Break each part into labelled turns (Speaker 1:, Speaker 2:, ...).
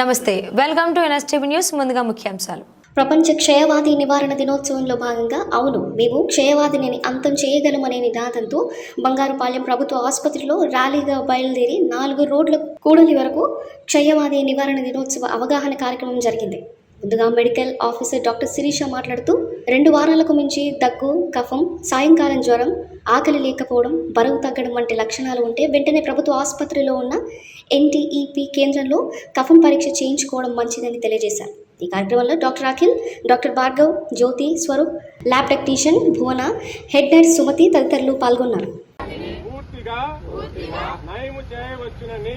Speaker 1: నమస్తే. Welcome to NSTV news ముందుగా ముఖ్యాంశాలు.
Speaker 2: ప్రపంచ క్షయవాది నివారణ దినోత్సవంలో భాగంగా అవును మేము క్షయవాదిని అంతం చేయగలమనే నినాదంతో బంగారుపాలెం ప్రభుత్వ ఆసుపత్రిలో ర్యాలీగా బయలుదేరి నాలుగు రోడ్ల కూడలి వరకు క్షయవాది నివారణ దినోత్సవ అవగాహన కార్యక్రమం జరిగింది. ముందుగా మెడికల్ ఆఫీసర్ డాక్టర్ శిరీష మాట్లాడుతూ రెండు వారాలకు మించి దగ్గు కఫం సాయంకాలం జ్వరం ఆకలి లేకపోవడం బరువు తగ్గడం వంటి లక్షణాలు ఉంటే వెంటనే ప్రభుత్వ ఆసుపత్రిలో ఉన్న ఎన్టీఈపీ కేంద్రంలో కఫం పరీక్ష చేయించుకోవడం మంచిదని తెలియజేశారు. ఈ కార్యక్రమంలో doctor Akhil doctor Bhargav Jyothi Swaroop lab technician Bhuvana head nurse Sumathi తదితరులు పాల్గొన్నారు.
Speaker 3: పూర్తిగా నయము చేయవచ్చునని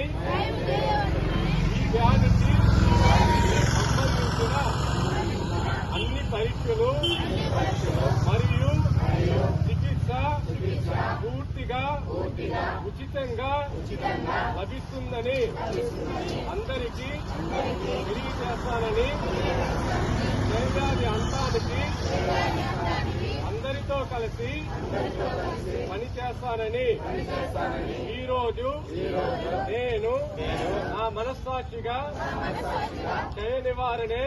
Speaker 3: మరియు చికిత్స పూర్తిగా ఉచితంగా లభిస్తుందని అందరికీ తెలియజేస్తానని క్షయవ్యాధి అంతానికి అందరితో కలిసి పని చేస్తానని ఈ రోజు నేను నా మనస్సాక్షిగా నివారణే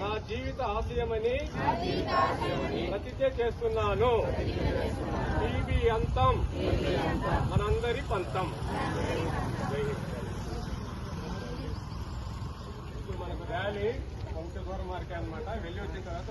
Speaker 3: నా జీవిత ఆశయమని ప్రతిజ్ఞ చేస్తున్నాను. టీబీ అంతం. మనందరి పంతం. ఇప్పుడు మనకు ర్యాలీ కొంత దూరం వరకే అనమాట వెళ్ళి వచ్చిన తర్వాత